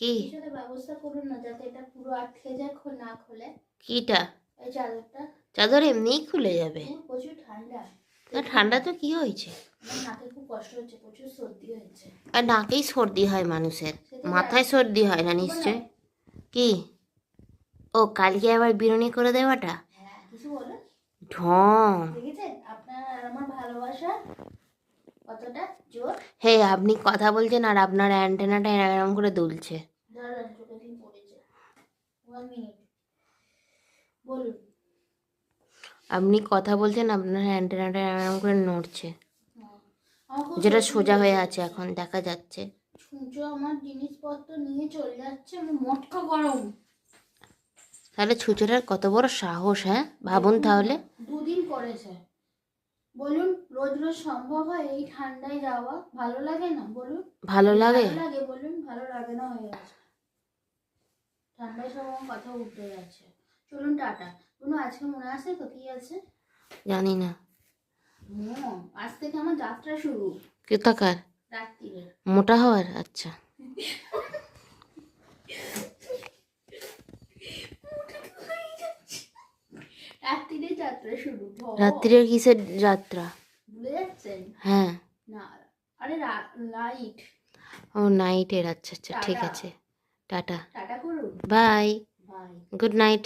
কি? ব্যবস্থা করুন না যাতে এটা পুরো আটকে যায় না খোলে। কিটা? এই চাদরটা। চাদর এমনিই খুলে যাবে। প্রচুর ঠান্ডা। না ঠান্ডা তো কি হয়েছে? নাকে খুব কষ্ট হচ্ছে প্রচুর সর্দি হয়েছে। আর নাকেই সর্দি হয় মানুষের। মাথায় সর্দি হয় না নিশ্চয়? কি? ও কালকে আবার বিরুনি করে দেওয়াটা? হ্যাঁ কিছু ঢং আপনার আমার ভালোবাসা কতটা জোর? হে আপনি কথা বলছেন আর আপনার অ্যান্টেনাটা এরকম করে দুলছে। আপনি কথা বলছেন আপনার অ্যান্টেনাটা এরকম করে নড়ছে। যেটা সোজা হয়ে আছে এখন দেখা যাচ্ছে। সূর্য আমার জিনিসপত্র নিয়ে চলে যাচ্ছে আমার মটকা গরম। তাহলে ছুচোটার কত বড় সাহস হ্যাঁ? ভাবুন তাহলে। দুদিন করেছে। বলুন রোজ রোজ সম্ভব হয় এই ঠান্ডায় যাওয়া? ভালো লাগে না? বলুন। ভালো লাগে। লাগে বলুন ভালো লাগে না হয়ে গেছে। ঠান্ডায় সব কথা উঠে যাচ্ছে চলুন টাটা। কোনো আজকে মনে আছে তো? কি আছে? জানি না। আজ থেকে আমার যাত্রা শুরু। কৃতকার। রাত্রিরে। মোটা হওয়ার আচ্ছা রাত্রিরে যাত্রা শুরু। রাত্রির কিসের যাত্রা? ভুলে যাচ্ছেন হ্যাঁ। না আরে লাইট ও নাইটের আচ্ছা আচ্ছা ঠিক আছে। টাটা। টাটা করুন। Bye bye good night